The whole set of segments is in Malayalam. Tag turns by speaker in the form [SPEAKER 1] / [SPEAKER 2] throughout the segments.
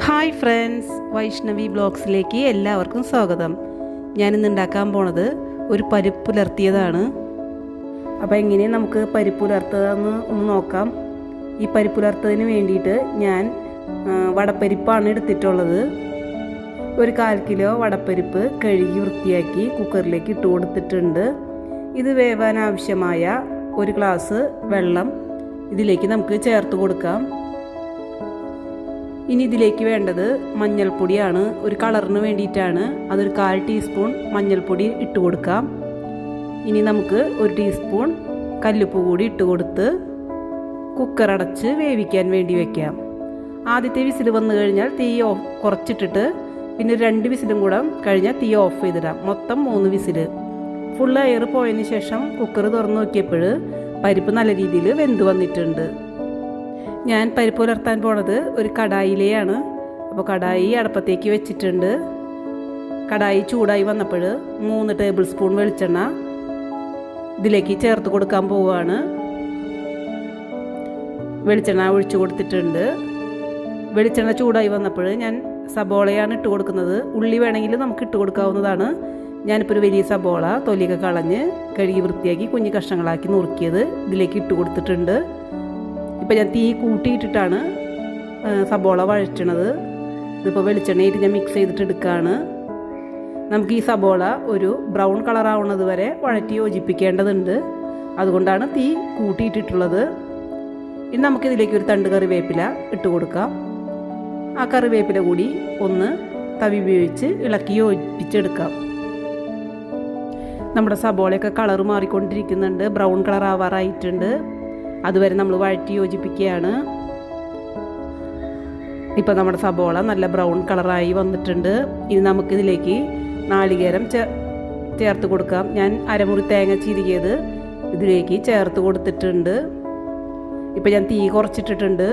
[SPEAKER 1] ഹായ് ഫ്രണ്ട്സ് വൈഷ്ണവി ബ്ലോഗ്സിലേക്ക് എല്ലാവർക്കും സ്വാഗതം. ഞാനിന്ന് ഉണ്ടാക്കാൻ പോണത് ഒരു പരിപ്പ് പുലർത്തിയതാണ്. അപ്പോൾ എങ്ങനെ നമുക്ക് പരിപ്പ് പുലർത്തുകയെന്ന് ഒന്ന് നോക്കാം. ഈ പരിപ്പ് പുലർത്തതിന് വേണ്ടിയിട്ട് ഞാൻ വടപ്പരിപ്പാണ് എടുത്തിട്ടുള്ളത്. ഒരു കാൽ കിലോ വടപ്പരിപ്പ് കഴുകി വൃത്തിയാക്കി കുക്കറിലേക്ക് ഇട്ട് കൊടുത്തിട്ടുണ്ട്. ഇത് വേവാൻ ആവശ്യമായ ഒരു ഗ്ലാസ് വെള്ളം ഇതിലേക്ക് നമുക്ക് ചേർത്ത് കൊടുക്കാം. ഇനി ഇതിലേക്ക് വേണ്ടത് മഞ്ഞൾപ്പൊടിയാണ്. ഒരു കളറിന് വേണ്ടിയിട്ടാണ്. അതൊരു കാൽ ടീസ്പൂൺ മഞ്ഞൾപ്പൊടി ഇട്ട് കൊടുക്കാം. ഇനി നമുക്ക് ഒരു ടീസ്പൂൺ കല്ലുപ്പ് കൂടി ഇട്ട് കൊടുത്ത് കുക്കർ അടച്ച് വേവിക്കാൻ വേണ്ടി വെക്കാം. ആദ്യത്തെ വിസിൽ വന്നു കഴിഞ്ഞാൽ തീ ഓഫ് കുറച്ചിട്ടിട്ട് പിന്നെ രണ്ട് വിസിലും കൂടെ കഴിഞ്ഞാൽ തീ ഓഫ് ചെയ്തിടാം. മൊത്തം മൂന്ന് വിസിൽ. ഫുൾ എയർ പോയതിന് ശേഷം കുക്കർ തുറന്നു നോക്കിയപ്പോൾ പരിപ്പ് നല്ല രീതിയിൽ വെന്ത് വന്നിട്ടുണ്ട്. ഞാൻ പരിപ്പ് പുലർത്താൻ പോണത് ഒരു കടായിലെയാണ്. അപ്പോൾ കടായി അടപ്പത്തേക്ക് വെച്ചിട്ടുണ്ട്. കടായി ചൂടായി വന്നപ്പോൾ മൂന്ന് ടേബിൾ സ്പൂൺ വെളിച്ചെണ്ണ ഇതിലേക്ക് ചേർത്ത് കൊടുക്കാൻ പോവുകയാണ് വെളിച്ചെണ്ണ ഒഴിച്ചു കൊടുത്തിട്ടുണ്ട്. വെളിച്ചെണ്ണ ചൂടായി വന്നപ്പോൾ ഞാൻ സബോളയാണ് ഇട്ട് കൊടുക്കുന്നത്. ഉള്ളി വേണമെങ്കിൽ നമുക്ക് ഇട്ട് കൊടുക്കാവുന്നതാണ്. ഞാനിപ്പോൾ ഒരു വലിയ സബോള തൊലിയൊക്കെ കളഞ്ഞ് കഴുകി വൃത്തിയാക്കി കുഞ്ഞു കഷ്ണങ്ങളാക്കി നുറുക്കിയത് ഇതിലേക്ക് ഇട്ട് കൊടുത്തിട്ടുണ്ട്. ഇപ്പം ഞാൻ തീ കൂട്ടിയിട്ടിട്ടാണ് സബോള വഴറ്റണത്. ഇതിപ്പോൾ വെളിച്ചെണ്ണയിട്ട് ഞാൻ മിക്സ് ചെയ്തിട്ട് എടുക്കുകയാണ് നമുക്ക് ഈ സബോള ഒരു ബ്രൗൺ കളർ ആവുന്നത് വരെ വഴറ്റി യോജിപ്പിക്കേണ്ടതുണ്ട്. അതുകൊണ്ടാണ് തീ കൂട്ടിയിട്ടിട്ടുള്ളത്. ഇനി നമുക്കിതിലേക്ക് ഒരു തണ്ട് കറിവേപ്പില ഇട്ട് കൊടുക്കാം. ആ കറിവേപ്പില കൂടി ഒന്ന് തവി ഉപയോഗിച്ച് ഇളക്കി യോജിപ്പിച്ചെടുക്കാം. നമ്മുടെ സബോളയൊക്കെ കളർ മാറിക്കൊണ്ടിരിക്കുന്നുണ്ട്. ബ്രൗൺ കളർ ആവാറായിട്ടുണ്ട് അതുവരെ നമ്മൾ വഴറ്റി യോജിപ്പിക്കുകയാണ്. ഇപ്പം നമ്മുടെ സബോള നല്ല ബ്രൗൺ കളറായി വന്നിട്ടുണ്ട്. ഇനി നമുക്കിതിലേക്ക് നാളികേരം ചേ ചേർത്ത് കൊടുക്കാം. ഞാൻ അരമുറി തേങ്ങ ചിരികിയത് ഇതിലേക്ക് ചേർത്ത് കൊടുത്തിട്ടുണ്ട്. ഇപ്പം ഞാൻ തീ കുറച്ചിട്ടിട്ടുണ്ട്.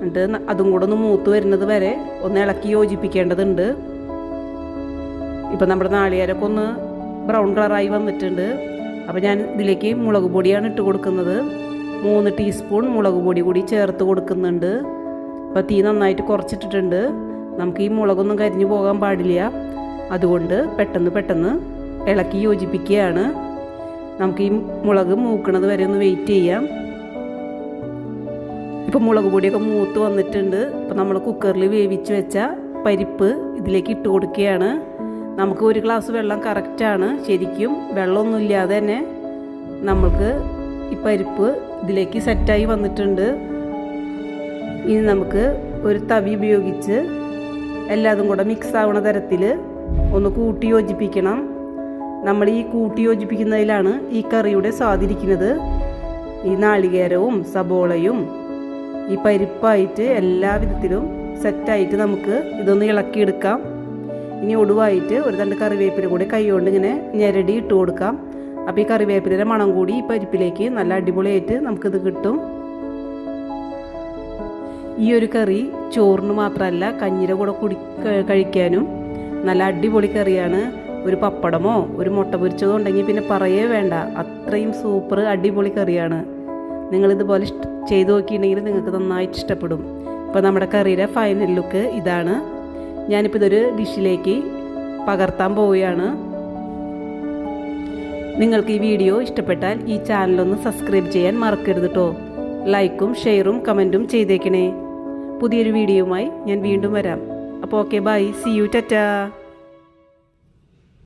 [SPEAKER 1] എന്നിട്ട് അതും കൂടെ ഒന്ന് മൂത്ത് വരുന്നത് വരെ ഒന്ന് ഇളക്കി യോജിപ്പിക്കേണ്ടതുണ്ട്. ഇപ്പം നമ്മുടെ നാളികേരമൊക്കെ ഒന്ന് ബ്രൗൺ കളറായി വന്നിട്ടുണ്ട്. അപ്പോൾ ഞാൻ ഇതിലേക്ക് മുളക് പൊടിയാണ് ഇട്ട് കൊടുക്കുന്നത്. മൂന്ന് ടീസ്പൂൺ മുളക് പൊടി കൂടി ചേർത്ത് കൊടുക്കുന്നുണ്ട്. അപ്പോൾ തീ നന്നായിട്ട് കുറച്ചിട്ടിട്ടുണ്ട്. നമുക്ക് ഈ മുളകൊന്നും കരിഞ്ഞു പോകാൻ പാടില്ല. അതുകൊണ്ട് പെട്ടെന്ന് പെട്ടെന്ന് ഇളക്കി യോജിപ്പിക്കുകയാണ്. നമുക്ക് ഈ മുളക് മൂക്കണത് വരെ ഒന്ന് വെയിറ്റ് ചെയ്യാം. ഇപ്പം മുളക് പൊടിയൊക്കെ മൂത്ത് വന്നിട്ടുണ്ട്. ഇപ്പോൾ നമ്മൾ കുക്കറിൽ വേവിച്ച് വെച്ച പരിപ്പ് ഇതിലേക്ക് ഇട്ട് കൊടുക്കുകയാണ്. നമുക്ക് ഒരു ഗ്ലാസ് വെള്ളം കറക്റ്റാണ് ശരിക്കും വെള്ളമൊന്നുമില്ലാതെ തന്നെ നമ്മൾക്ക് ഈ പരിപ്പ് ഇതിലേക്ക് സെറ്റായി വന്നിട്ടുണ്ട്. ഇനി നമുക്ക് ഒരു തവി ഉപയോഗിച്ച് എല്ലാതും കൂടെ മിക്സ് ആവുന്ന തരത്തിൽ ഒന്ന് കൂട്ടി യോജിപ്പിക്കണം. നമ്മൾ ഈ കൂട്ടി യോജിപ്പിക്കുന്നതിലാണ് ഈ കറിയുടെ സ്വാദിരിക്കുന്നത്. ഈ നാളികേരവും സബോളയും ഈ പരിപ്പായിട്ട് എല്ലാ വിധത്തിലും സെറ്റായിട്ട് നമുക്ക് ഇതൊന്ന് ഇളക്കിയെടുക്കാം. ഇനി ഒടുവായിട്ട് ഒരു രണ്ട് കറിവേപ്പില കൂടി കൈകൊണ്ട് ഇങ്ങനെ ഞെരടി ഇട്ട് കൊടുക്കാം. അപ്പോൾ ഈ കറിവേപ്പിലയുടെ മണം കൂടി ഈ പരിപ്പിലേക്ക് നല്ല അടിപൊളിയായിട്ട് നമുക്കിത് കിട്ടും. ഈ ഒരു കറി ചോറിന് മാത്രമല്ല കഞ്ഞിയുടെ കൂടെ കുടി കഴിക്കാനും നല്ല അടിപൊളി കറിയാണ്. ഒരു പപ്പടമോ ഒരു മുട്ട പൊരിച്ചതോ ഉണ്ടെങ്കിൽ പിന്നെ പറയേ വേണ്ട. അത്രയും സൂപ്പർ അടിപൊളി കറിയാണ്. നിങ്ങളിതുപോലെ ഇഷ്ട ചെയ്ത് നോക്കിയിട്ടുണ്ടെങ്കിൽ നിങ്ങൾക്ക് നന്നായിട്ട് ഇഷ്ടപ്പെടും. ഇപ്പോൾ നമ്മുടെ കറിയുടെ ഫൈനൽ ലുക്ക് ഇതാണ്. ഞാനിപ്പോൾ ഇതൊരു ഡിഷിലേക്ക് പകർത്താൻ പോവുകയാണ്. നിങ്ങൾക്ക് ഈ വീഡിയോ ഇഷ്ടപ്പെട്ടാൽ ഈ ചാനലൊന്ന് സബ്സ്ക്രൈബ് ചെയ്യാൻ മറക്കരുത് കേട്ടോ ലൈക്കും ഷെയറും കമന്റും ചെയ്തേക്കണേ. പുതിയൊരു വീഡിയോയുമായി ഞാൻ വീണ്ടും വരാം. അപ്പോൾ okay bye. See you tata.